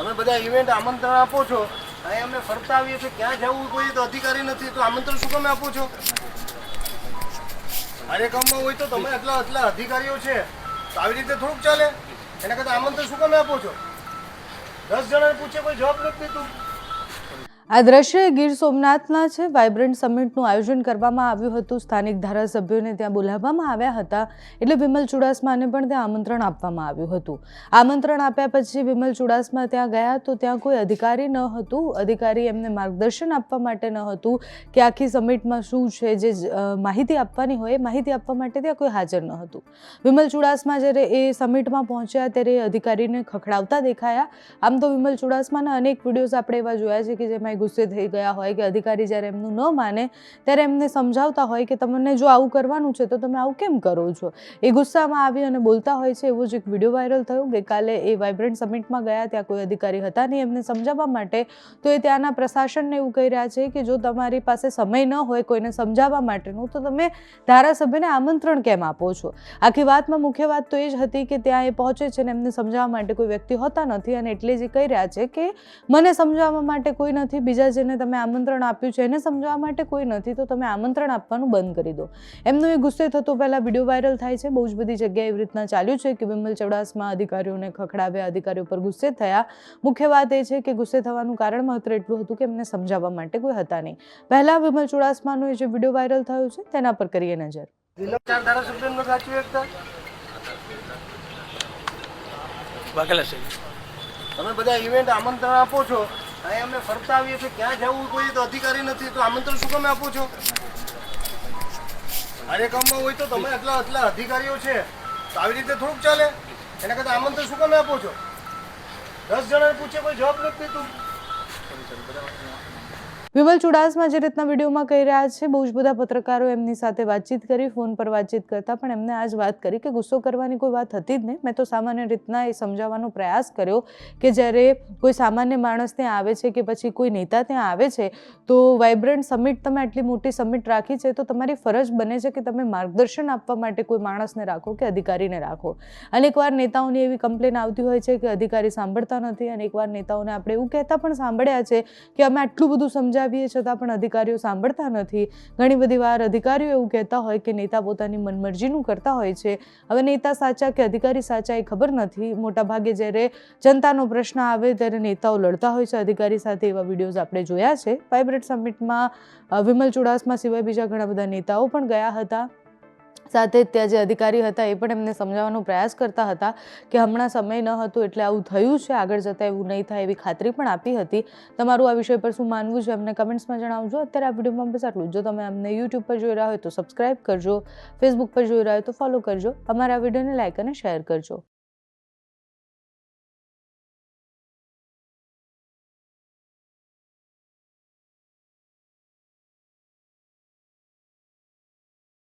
તમે બધા ઇવેન્ટ આમંત્રણ આપો છો. અહીં અમે ફરતા આવીએ છીએ. ક્યાં જવું કોઈ તો અધિકારી નથી, તો આમંત્રણ શું કામ આપો છો? કાર્યક્રમમાં હોય તો તમે આટલા આટલા અધિકારીઓ છે. તો આવી રીતે થોડુંક ચાલે. એના કરતાં આમંત્રણ શું કામ આપો છો? દસ જણાને પૂછે કોઈ જવાબ નથી દેતું. આ દ્રશ્ય ગીર સોમનાથના છે. વાઇબ્રન્ટ સમિટનું આયોજન કરવામાં આવ્યું હતું. સ્થાનિક ધારાસભ્યોને ત્યાં બોલાવવામાં આવ્યા હતા. એટલે વિમલ ચુડાસમાને પણ ત્યાં આમંત્રણ આપવામાં આવ્યું હતું. આમંત્રણ આપ્યા પછી વિમલ ચુડાસમા ત્યાં ગયા તો ત્યાં કોઈ અધિકારી ન હતું. અધિકારી એમને માર્ગદર્શન આપવા માટે ન હતું કે આખી સમિટમાં શું છે, જે માહિતી આપવાની હોય માહિતી આપવા માટે ત્યાં કોઈ હાજર ન હતું. વિમલ ચુડાસમા જ્યારે એ સમિટમાં પહોંચ્યા ત્યારે અધિકારીને ખખડાવતા દેખાયા. આમ તો વિમલ ચુડાસમાના અનેક વિડીયોઝ આપણે એવા જોયા છે કે જેમાં ગુસ્સે થઈ ગયા હોય કે અધિકારી જ્યારે એમનું ન માને, ત્યારે એમને સમજાવતા હોય કે તમને જો આવું કરવાનું છે તો તમે આવું કેમ કરો છો? એ ગુસ્સામાં આવી અને બોલતા હોય છે, એવો જ એક વીડિયો વાયરલ થયો. ગઈકાલે એ વાઇબ્રન્ટ સમિટમાં ગયા, ત્યાં કોઈ અધિકારી હતા નહીં એમને સમજાવવા માટે. તો એ ત્યાંના પ્રશાસનને એવું કહી રહ્યા છે કે જો તમારી પાસે સમય ન હોય કોઈને સમજાવવા માટેનું, તો તમે ધારાસભ્યને આમંત્રણ કેમ આપો છો? આખી વાતમાં મુખ્ય વાત તો એ જ હતી કે ત્યાં એ પહોંચે છે ને એમને સમજાવવા માટે કોઈ વ્યક્તિ હોતા નથી અને એટલે જ કહી રહ્યા છે કે મને સમજાવવા માટે કોઈ નથી બીજા જેને તમે આમંત્રણ આપ્યું છે એને સમજાવવા માટે કોઈ નથી તો તમે આમંત્રણ આપવાનું બંધ કરી દો. એમનો એ ગુસ્સે થતો પહેલાં વીડિયો વાયરલ થાય છે. બહુ જ બધી જગ્યાએ એવી રીતના ચાલ્યું છે કે વિમલ ચૌડાસમાં અધિકારીઓને ખખડાવ્યા અધિકારીઓ પર ગુસ્સે થયા. મુખ્ય વાત એ છે કે ગુસ્સે થવાનું કારણ માત્ર એટલું હતું કે એમને સમજાવવા માટે કોઈ હતા નહીં. પહેલાં વિમલ ચુડાસમાનો એ જે વીડિયો વાયરલ થયો છે તેના પર કરીએ નજર. તમે બધા ઇવેન્ટ આમંત્રણ આપો છો. અહીં અમે ફરતા આવીએ છીએ, ક્યાં જવું કોઈ તો અધિકારી નથી, તો આમંત્રણ શું તમે આપો છો? કાર્યક્રમમાં હોય તો તમે આટલા આટલા અધિકારીઓ છે, તો આવી રીતે થોડુંક ચાલે. એના કરતાં આમંત્રણ શું કામ આપો છો? દસ જણાને પૂછે, કોઈ જવાબ નથી દેતું વિમલ ચુડાસમા જે રીતના વિડીયોમાં કહી રહ્યા છે, બહુ જ બધા પત્રકારો એમની સાથે વાતચીત કરી, ફોન પર વાતચીત કરતા પણ એમને આ જ વાત કરી કે ગુસ્સો કરવાની કોઈ વાત હતી જ નહીં. મેં તો સામાન્ય રીતના એ સમજાવવાનો પ્રયાસ કર્યો કે જ્યારે કોઈ સામાન્ય માણસ ત્યાં આવે છે કે પછી કોઈ નેતા ત્યાં આવે છે, તો વાઇબ્રન્ટ સમિટ તમે આટલી મોટી સમિટ રાખી છે, તો તમારી ફરજ બને છે કે તમે માર્ગદર્શન આપવા માટે કોઈ માણસને રાખો કે અધિકારીને રાખો. અનેકવાર નેતાઓની એવી કમ્પ્લેન આવતી હોય છે કે અધિકારી સાંભળતા નથી અને એકવાર નેતાઓને આપણે એવું કહેતા પણ સાંભળ્યા છે કે અમે આટલું બધું સમજાવીએ છતાં પણ અધિકારીઓ સાંભળતા નથી. ઘણી બધી વાર અધિકારીઓ એવું કહેતા હોય કે નેતા પોતાની મનમરજીનું કરતા હોય છે. હવે નેતા સાચા કે અધિકારી સાચા એ ખબર નથી. મોટાભાગે જ્યારે જનતાનો પ્રશ્ન આવે ત્યારે નેતાઓ લડતા હોય છે અધિકારી સાથે એવા વિડીયોઝ આપણે જોયા છે. વાઇબ્રેટ સમિટમાં વિમલ ચુડાસમા સિવાય બીજા ઘણા બધા નેતાઓ પણ ગયા હતા. સાથે જ ત્યાં જે અધિકારી હતા એ પણ એમને સમજાવવાનો પ્રયાસ કરતા હતા કે હમણાં સમય ન હતો એટલે આવું થયું છે, આગળ જતાં એવું નહીં થાય એવી ખાતરી પણ આપી હતી. તમારું આ વિષય પર શું માનવું છે અમને કમેન્ટ્સમાં જણાવજો. અત્યારે આ વિડીયોમાં બસ આટલું જ. તમે અમને યુટ્યુબ પર જોઈ રહ્યા હોય તો સબસ્ક્રાઇબ કરજો ફેસબુક પર જોઈ રહ્યા હોય તો ફોલો કરજો. અમારા વિડીયોને લાઇક અને શેર કરજો.